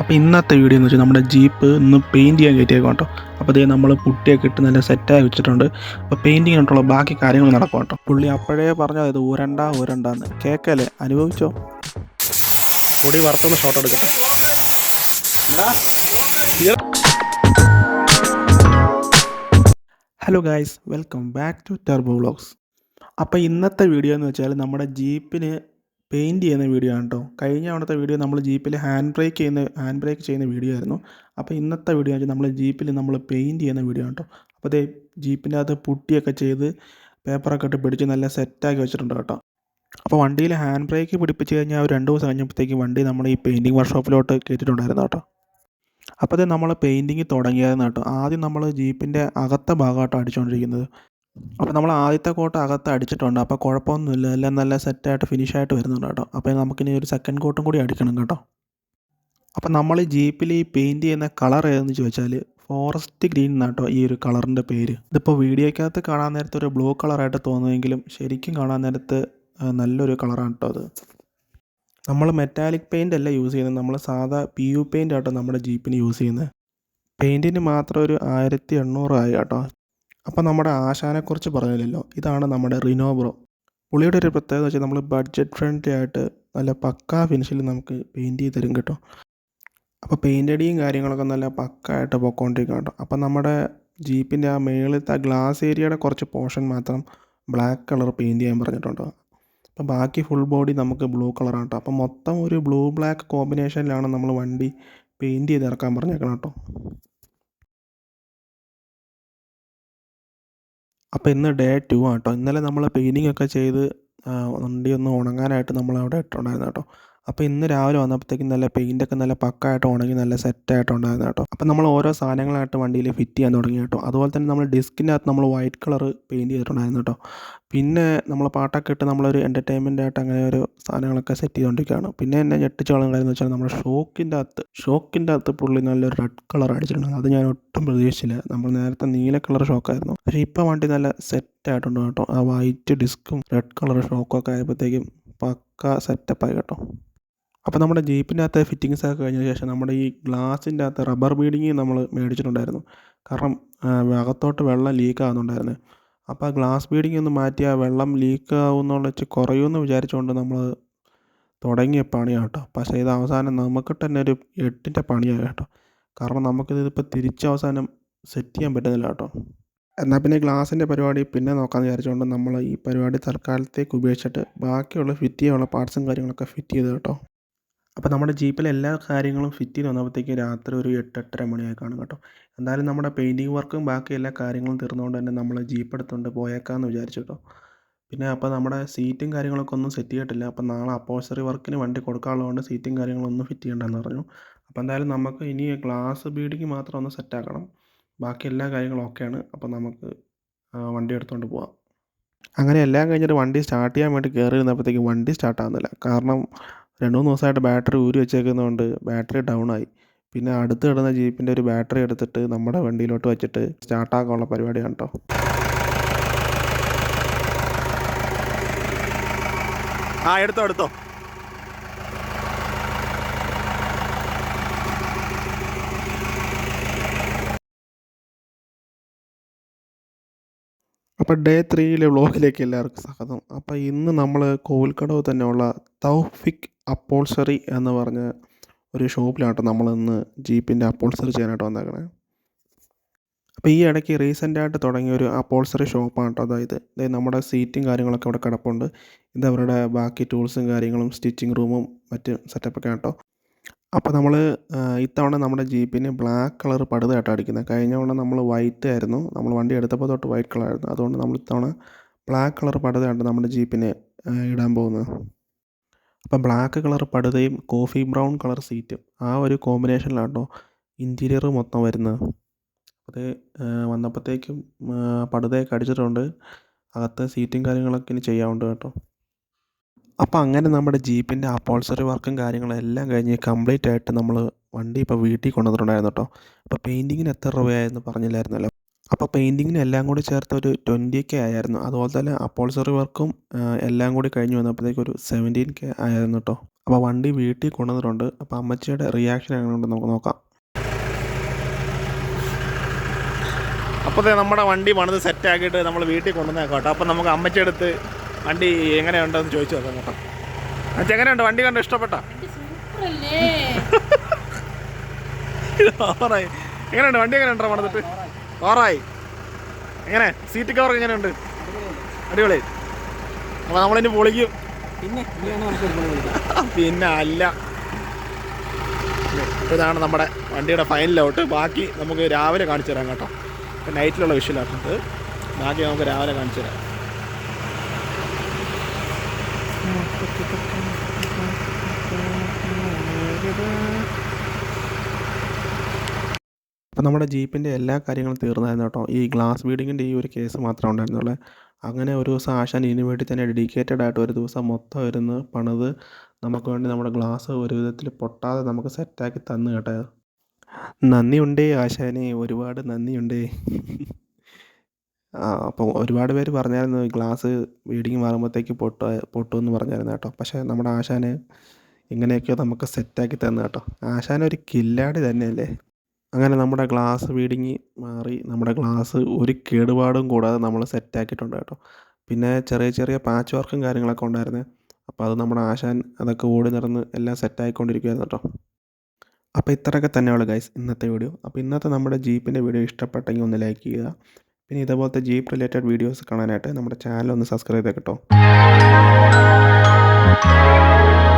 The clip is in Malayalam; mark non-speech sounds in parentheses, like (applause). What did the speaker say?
അപ്പോൾ ഇന്നത്തെ വീഡിയോ എന്ന് വെച്ചാൽ നമ്മുടെ ജീപ്പ് ഇന്ന് പെയിന്റ് ചെയ്യാൻ കയറ്റിയേക്കും കേട്ടോ. അപ്പോൾ ഇതേ നമ്മൾ പുട്ടിയൊക്കെ ഇട്ട് നല്ല സെറ്റായി വെച്ചിട്ടുണ്ട്. അപ്പോൾ പെയിന്റിങ്ങിനായിട്ടുള്ള ബാക്കി കാര്യങ്ങൾ നടക്കും കേട്ടോ. പുള്ളി അപ്പോഴേ പറഞ്ഞത് ഇത് ഊരണ്ട ഊരണ്ടാന്ന് കേക്കല്ലേ? അനുഭവിച്ചോ? പൊടി വറുത്തൊന്ന് ഷോട്ട് എടുക്കട്ടെ hello guys welcome back to Turbo vlogs അപ്പോൾ ഇന്നത്തെ വീഡിയോ എന്ന് വെച്ചാൽ നമ്മുടെ ജീപ്പിന് പെയിന്റ് ചെയ്യുന്ന വീഡിയോ ആണ് കേട്ടോ കഴിഞ്ഞ തവണത്തെ വീഡിയോ നമ്മൾ ജീപ്പിൽ ഹാൻഡ് ബ്രേക്ക് ചെയ്യുന്ന ഹാൻഡ് ബ്രേക്ക് ചെയ്യുന്ന വീഡിയോ ആയിരുന്നു. അപ്പോൾ ഇന്നത്തെ വീഡിയോ ആണ് നമ്മൾ ജീപ്പിൽ നമ്മൾ പെയിന്റ് ചെയ്യുന്ന വീഡിയോ ആണ് കേട്ടോ അപ്പോൾ അതേ ജീപ്പിന്റെ അകത്ത് പുട്ടിയൊക്കെ ചെയ്ത് പേപ്പറൊക്കെ ഇട്ട് പിടിച്ച് നല്ല സെറ്റാക്കി വെച്ചിട്ടുണ്ട് കേട്ടോ. അപ്പോൾ വണ്ടിയിൽ ഹാൻഡ് ബ്രേക്ക് പിടിപ്പിച്ച് കഴിഞ്ഞാൽ ഒരു രണ്ട് ദിവസം കഴിഞ്ഞപ്പോഴത്തേക്ക് വണ്ടി നമ്മൾ ഈ പെയിന്റിങ് വർക്ക്ഷോപ്പിലോട്ട് കയറ്റിയിട്ടുണ്ടായിരുന്നു കേട്ടോ അപ്പോൾ അത് നമ്മൾ പെയിന്റിങ് തുടങ്ങിയായിരുന്നു കേട്ടോ ആദ്യം നമ്മൾ ജീപ്പിന്റെ അകത്തെ ഭാഗമായിട്ടോ അടിച്ചുകൊണ്ടിരിക്കുന്നത് അപ്പോൾ നമ്മൾ ആദ്യത്തെ കോട്ട് അകത്ത് അടിച്ചിട്ടുണ്ട്. അപ്പോൾ കുഴപ്പമൊന്നുമില്ല. എല്ലാം നല്ല സെറ്റായിട്ട് ഫിനിഷായിട്ട് വരുന്നുണ്ട് കേട്ടോ. അപ്പോൾ നമുക്കിനി ഒരു സെക്കൻഡ് കോട്ടും കൂടി അടിക്കണം കേട്ടോ. അപ്പോൾ നമ്മൾ ജീപ്പിൽ ഈ പെയിന്റ് ചെയ്യുന്ന കളർ ഏതെന്ന് ചോദിച്ചാൽ ഫോറസ്റ്റ് ഗ്രീൻ എന്നാട്ടോ ഈ ഒരു കളറിന്റെ പേര്. ഇതിപ്പോൾ വീഡിയോയ്ക്കകത്ത് കാണാൻ നേരത്തെ ഒരു ബ്ലൂ കളറായിട്ട് തോന്നുമെങ്കിലും ശരിക്കും കാണാൻ നേരത്ത് നല്ലൊരു കളറാണ് കേട്ടോ അത്. നമ്മൾ മെറ്റാലിക് പെയിന്റ് അല്ല യൂസ് ചെയ്യുന്നത്. നമ്മൾ സാധാ പി യു പെയിന്റ് ആട്ടോ നമ്മുടെ ജീപ്പിന് യൂസ് ചെയ്യുന്നത്. പെയിന്റിന് മാത്രം ഒരു ആയിരത്തി എണ്ണൂറ് ആയി കേട്ടോ. അപ്പോൾ നമ്മുടെ ആശാനെക്കുറിച്ച് പറഞ്ഞില്ലല്ലോ. ഇതാണ് നമ്മുടെ റിനോബ്രോ പുള്ളിയുടെ ഒരു പ്രത്യേകത വെച്ചാൽ നമ്മൾ ബഡ്ജറ്റ് ഫ്രണ്ട്ലി ആയിട്ട് നല്ല പക്കാ ഫിനിഷിൽ നമുക്ക് പെയിന്റ് ചെയ്ത് തരും കേട്ടോ. അപ്പോൾ പെയിന്റ് അടിയും കാര്യങ്ങളൊക്കെ നല്ല പക്കായിട്ട് പൊക്കോണ്ടിരിക്കും കേട്ടോ. അപ്പോൾ നമ്മുടെ ജീപ്പിന്റെ ആ മേളിലത്തെ ഗ്ലാസ് ഏരിയയുടെ കുറച്ച് പോർഷൻ മാത്രം ബ്ലാക്ക് കളർ പെയിന്റ് ചെയ്യാൻ പറഞ്ഞിട്ടുണ്ട്. അപ്പോൾ ബാക്കി ഫുൾ ബോഡി നമുക്ക് ബ്ലൂ കളറാണ് കേട്ടോ. അപ്പോൾ മൊത്തം ഒരു ബ്ലൂ ബ്ലാക്ക് കോമ്പിനേഷനിലാണ് നമ്മൾ വണ്ടി പെയിന്റ് ചെയ്ത് ഇറക്കാൻ പറഞ്ഞേക്കണം കേട്ടോ. അപ്പോൾ ഇന്ന് ഡേ ടു ആണ് ഇന്നലെ നമ്മൾ പെയിന്റിങ് ഒക്കെ ചെയ്ത് വണ്ടി ഒന്ന് ഉണങ്ങാനായിട്ട് നമ്മൾ അവിടെ ഇട്ടുണ്ടായിരുന്നു കേട്ടോ അപ്പോൾ ഇന്ന് രാവിലെ വന്നപ്പോഴത്തേക്കും നല്ല പെയിന്റൊക്കെ നല്ല പക്കായിട്ട് ഉണങ്ങി നല്ല സെറ്റായിട്ടുണ്ടായിരുന്നു കേട്ടോ. അപ്പോൾ നമ്മൾ ഓരോ സാധനങ്ങളായിട്ട് വണ്ടിയിൽ ഫിറ്റ് ചെയ്യാൻ തുടങ്ങി കേട്ടോ. അതുപോലെ തന്നെ നമ്മൾ ഡിസ്കിന്റെ അകത്ത് നമ്മൾ വൈറ്റ് കളർ പെയിന്റ് ചെയ്തിട്ടുണ്ടായിരുന്നു കേട്ടോ. പിന്നെ നമ്മൾ പാട്ടൊക്കെ ഇട്ട് നമ്മളൊരു എന്റർടൈൻമെന്റ് ആയിട്ട് അങ്ങനെ ഒരു സാധനങ്ങളൊക്കെ സെറ്റ് ചെയ്തുകൊണ്ടിരിക്കുകയാണ് പിന്നെ എന്നെ ഞെട്ടിച്ച എന്ന് വെച്ചാൽ നമ്മുടെ ഷോക്കിന്റെ അകത്ത് ഷോക്കിന്റെ അകത്ത് പുള്ളി നല്ലൊരു റെഡ് കളർ അടിച്ചിട്ടുണ്ട് അത് ഞാൻ ഒട്ടും പ്രതീക്ഷിച്ചില്ല. നമ്മൾ നേരത്തെ നീല കളർ ഷോക്കായിരുന്നു പക്ഷേ ഇപ്പോൾ വണ്ടി നല്ല സെറ്റ് ആയിട്ടുണ്ട് കേട്ടോ. ആ വൈറ്റ് ഡിസ്കും റെഡ് കളർ ഷോക്കും ഒക്കെ ആയപ്പോഴത്തേക്കും പക്ക സെറ്റപ്പായി കേട്ടോ. അപ്പോൾ നമ്മുടെ ജീപ്പിന്റെ അകത്തെ ഫിറ്റിങ്സ് ഒക്കെ കഴിഞ്ഞ ശേഷം നമ്മുടെ ഈ ഗ്ലാസിന്റെ അകത്ത് റബ്ബർ ബീഡിങ് നമ്മൾ മേടിച്ചിട്ടുണ്ടായിരുന്നു. കാരണം അകത്തോട്ട് വെള്ളം ലീക്ക് ആകുന്നുണ്ടായിരുന്നു അപ്പോൾ ആ ഗ്ലാസ് ബീഡിങ് ഒന്ന് മാറ്റി ആ വെള്ളം ലീക്ക് ആവുന്നുള്ള വെച്ച് കുറയുമെന്ന് വിചാരിച്ചുകൊണ്ട് നമ്മൾ തുടങ്ങിയ പണിയാണ് കേട്ടോ പക്ഷേ ഇത് അവസാനം നമുക്ക് തന്നെ ഒരു എട്ടിന്റെ പണിയാണ് കേട്ടോ. കാരണം നമുക്കിത് ഇപ്പോൾ തിരിച്ച് അവസാനം സെറ്റ് ചെയ്യാൻ പറ്റുന്നില്ല കേട്ടോ. എന്നാൽ പിന്നെ ഗ്ലാസിന്റെ പരിപാടി പിന്നെ നോക്കാമെന്ന് വിചാരിച്ചുകൊണ്ട് നമ്മൾ ഈ പരിപാടി തൽക്കാലത്തേക്ക് ഉപേക്ഷിച്ചിട്ട് ബാക്കിയുള്ള ഫിറ്റ് ചെയ്യാനുള്ള പാർട്സും കാര്യങ്ങളൊക്കെ ഫിറ്റ് ചെയ്ത് കേട്ടോ. അപ്പോൾ നമ്മുടെ ജീപ്പിലെ എല്ലാ കാര്യങ്ങളും ഫിറ്റ് ചെയ്ത് വന്നപ്പോഴത്തേക്ക് രാത്രി ഒരു എട്ട് എട്ടര മണിയായി കാണും കേട്ടോ. എന്തായാലും നമ്മുടെ പെയിന്റിങ് വർക്കും ബാക്കി എല്ലാ കാര്യങ്ങളും തീർന്നുകൊണ്ട് തന്നെ നമ്മൾ ജീപ്പ് എടുത്തുകൊണ്ട് പോയേക്കാമെന്ന് വിചാരിച്ചു കേട്ടോ. പിന്നെ അപ്പോൾ നമ്മുടെ സീറ്റും കാര്യങ്ങളൊക്കെ ഒന്നും സെറ്റ് ചെയ്തിട്ടില്ല. അപ്പോൾ നാളെ അപ്പോസറി വർക്കിന് വണ്ടി കൊടുക്കാനുള്ളതുകൊണ്ട് സീറ്റും കാര്യങ്ങളൊന്നും ഫിറ്റ് ചെയ്യണ്ടെന്ന് പറഞ്ഞു. അപ്പോൾ എന്തായാലും നമുക്ക് ഇനി ഗ്ലാസ് ബീഡിക്ക് മാത്രം ഒന്ന് സെറ്റാക്കണം ബാക്കി എല്ലാ കാര്യങ്ങളും ഓക്കെയാണ് അപ്പോൾ നമുക്ക് വണ്ടി എടുത്തുകൊണ്ട് പോവാം. അങ്ങനെ എല്ലാം കഴിഞ്ഞിട്ട് വണ്ടി സ്റ്റാർട്ട് ചെയ്യാൻ വേണ്ടി കയറി ഇരുന്നപ്പോഴത്തേക്കും വണ്ടി സ്റ്റാർട്ടാകുന്നില്ല കാരണം രണ്ട് മൂന്ന് ദിവസമായിട്ട് ബാറ്ററി ഊരി വെച്ചേക്കുന്നതുകൊണ്ട് ബാറ്ററി ഡൗൺ ആയി പിന്നെ അടുത്ത് കിടന്ന ജീപ്പിന്റെ ഒരു ബാറ്ററി എടുത്തിട്ട് നമ്മുടെ വണ്ടിയിലോട്ട് വെച്ചിട്ട് സ്റ്റാർട്ടാക്കാനുള്ള പരിപാടിയാണ് കേട്ടോ ആ എടുത്തോ എടുത്തോ. അപ്പോൾ ഡേ ത്രീയിലെ വ്ളോഗിലേക്ക് എല്ലാവർക്കും സ്വാഗതം. അപ്പോൾ ഇന്ന് നമ്മൾ കോവിൽക്കടവ് തന്നെയുള്ള തൗഫിക് അപ്പോൾസറി എന്ന് പറഞ്ഞ ഒരു ഷോപ്പിലാട്ടോ നമ്മൾ ഇന്ന് ജീപ്പിന്റെ അപ്പോൾസറി ചെയ്യാനായിട്ട് വന്നേക്കണേ. അപ്പോൾ ഈ ഇടയ്ക്ക് റീസെന്റായിട്ട് തുടങ്ങിയ ഒരു അപ്പോൾസറി ഷോപ്പാണ് കേട്ടോ. അതായത് അതായത് നമ്മുടെ സീറ്റും കാര്യങ്ങളൊക്കെ ഇവിടെ കിടപ്പുണ്ട്. ഇത് അവരുടെ ബാക്കി ടൂൾസും കാര്യങ്ങളും സ്റ്റിച്ചിങ് റൂമും മറ്റ് സെറ്റപ്പൊക്കെ കേട്ടോ. അപ്പോൾ നമ്മൾ ഇത്തവണ നമ്മുടെ ജീപ്പിന് ബ്ലാക്ക് കളർ പടുതായിട്ടാണ് അടിക്കുന്നത്. കഴിഞ്ഞ തവണ നമ്മൾ വൈറ്റ് ആയിരുന്നു. നമ്മൾ വണ്ടി എടുത്തപ്പോൾ തൊട്ട് വൈറ്റ് കളർ ആയിരുന്നു അതുകൊണ്ട് നമ്മൾ ഇത്തവണ ബ്ലാക്ക് കളർ പടുതയാണ് നമ്മുടെ ജീപ്പിന് ഇടാൻ പോകുന്നത്. അപ്പം ബ്ലാക്ക് കളർ പടുതയും കോഫി ബ്രൗൺ കളർ സീറ്റും ആ ഒരു കോമ്പിനേഷനിലാണോ ഇന്റീരിയർ മൊത്തം വരുന്നത്. അത് വന്നപ്പോഴത്തേക്കും പടുതയൊക്കെ അടിച്ചിട്ടുണ്ട്. അകത്ത് സീറ്റും കാര്യങ്ങളൊക്കെ ഇനി ചെയ്യാറുണ്ട് കേട്ടോ. അപ്പോൾ അങ്ങനെ നമ്മുടെ ജീപ്പിന്റെ അപ്പോൾസറി വർക്കും കാര്യങ്ങളും എല്ലാം കഴിഞ്ഞ് കംപ്ലീറ്റ് ആയിട്ട് നമ്മൾ വണ്ടി ഇപ്പോൾ വീട്ടിൽ കൊണ്ടുവന്നിട്ടുണ്ടായിരുന്നു കേട്ടോ. അപ്പോൾ പെയിന്റിങ്ങിന് എത്ര രൂപയായിരുന്നു പറഞ്ഞില്ലായിരുന്നല്ലോ. അപ്പോൾ പെയിന്റിങ്ങിന് എല്ലാം കൂടി ചേർത്ത് ഒരു ട്വന്റി കെ ആയിരുന്നു. അതുപോലെ തന്നെ അപ്പോൾസറി വർക്കും എല്ലാം കൂടി കഴിഞ്ഞ് വന്നപ്പോഴത്തേക്ക് ഒരു സെവന്റീൻ കെ ആയിരുന്നു കേട്ടോ അപ്പോൾ വണ്ടി വീട്ടിൽ കൊണ്ടുവന്നിട്ടുണ്ട്. അപ്പോൾ അമ്മച്ചിയുടെ റിയാക്ഷൻ എങ്ങനെയുണ്ട് നമുക്ക് നോക്കാം. അപ്പോൾ നമ്മുടെ വണ്ടി പണിത് സെറ്റ് ആക്കിയിട്ട് നമ്മൾ വീട്ടിൽ കൊണ്ടുവന്നേക്കാം കേട്ടോ. അപ്പം നമുക്ക് അമ്മച്ചിയെടുത്ത് വണ്ടി എങ്ങനെയുണ്ടെന്ന് ചോദിച്ചു നോക്കാം കേട്ടോ. അച്ഛ എങ്ങനെയുണ്ട്? വണ്ടി കണ്ട് ഇഷ്ടപ്പെട്ട? (laughs) എങ്ങനെയുണ്ട്? വണ്ടി എങ്ങനെയുണ്ടോ? പണിതിട്ട്? ഓറായി എങ്ങനെ സീറ്റ് കവർ എങ്ങനെയുണ്ട് അടിപൊളി അപ്പൊ നമ്മളിനി പൊളിക്കും പിന്നെ അല്ല ഇതാണ് നമ്മുടെ വണ്ടിയുടെ ഫൈനൽ ഔട്ട് ബാക്കി നമുക്ക് രാവിലെ കാണിച്ചു തരാം കേട്ടോ ഇപ്പം നൈറ്റിലുള്ള വിഷയമാക്കുന്നത് ബാക്കി നമുക്ക് രാവിലെ കാണിച്ചു തരാം അപ്പോൾ നമ്മുടെ ജീപ്പിന്റെ എല്ലാ കാര്യങ്ങളും തീർന്നായിരുന്നു കേട്ടോ. ഈ ഗ്ലാസ് ബീഡിങ്ങിന്റെ ഈ ഒരു കേസ് മാത്രമേ ഉണ്ടായിരുന്നുള്ളൂ. അങ്ങനെ ഒരു ദിവസം ആശാൻ വേണ്ടി തന്നെ ഡെഡിക്കേറ്റഡ് ആയിട്ട് ഒരു ദിവസം മൊത്തം ഇരുന്ന് പണിത് നമുക്ക് വേണ്ടി നമ്മുടെ ഗ്ലാസ് ഒരു വിധത്തിൽ പൊട്ടാതെ നമുക്ക് സെറ്റാക്കി തന്നു കേട്ടോ. നന്ദിയുണ്ടേ ആശാനെ ഒരുപാട് നന്ദിയുണ്ടേ. അപ്പോൾ ഒരുപാട് പേര് പറഞ്ഞായിരുന്നു ഗ്ലാസ് ബീഡിങ് മാറുമ്പോഴത്തേക്ക് പൊട്ട പൊട്ടുമെന്ന് പറഞ്ഞായിരുന്നു കേട്ടോ. പക്ഷേ നമ്മുടെ ആശാന് ഇങ്ങനെയൊക്കെ നമുക്ക് സെറ്റാക്കി തന്നു കേട്ടോ. ആശാൻ ഒരു കില്ലാടി തന്നെയല്ലേ? അങ്ങനെ നമ്മുടെ ഗ്ലാസ് വീടിങ്ങി മാറി. നമ്മുടെ ഗ്ലാസ് ഒരു കേടുപാടും കൂടാതെ നമ്മൾ സെറ്റാക്കിയിട്ടുണ്ട് കേട്ടോ. പിന്നെ ചെറിയ ചെറിയ പാച്ച് വർക്കും കാര്യങ്ങളൊക്കെ ഉണ്ടായിരുന്നു. അപ്പോൾ അത് നമ്മുടെ ആശാൻ അതൊക്കെ ഓടി നടന്ന് എല്ലാം സെറ്റായിക്കൊണ്ടിരിക്കുകയായിരുന്നു കേട്ടോ. അപ്പോൾ ഇത്രയൊക്കെ തന്നെയുള്ളൂ ഗൈസ് ഇന്നത്തെ വീഡിയോ അപ്പോൾ ഇന്നത്തെ നമ്മുടെ ജീപ്പിന്റെ വീഡിയോ ഇഷ്ടപ്പെട്ടെങ്കിൽ ഒന്ന് ലൈക്ക് ചെയ്യുക. പിന്നെ ഇതുപോലത്തെ ജീപ്പ് റിലേറ്റഡ് വീഡിയോസ് കാണാനായിട്ട് നമ്മുടെ ചാനൽ ഒന്ന് സബ്സ്ക്രൈബ് ചെയ്തേക്കട്ടോ കേട്ടോ.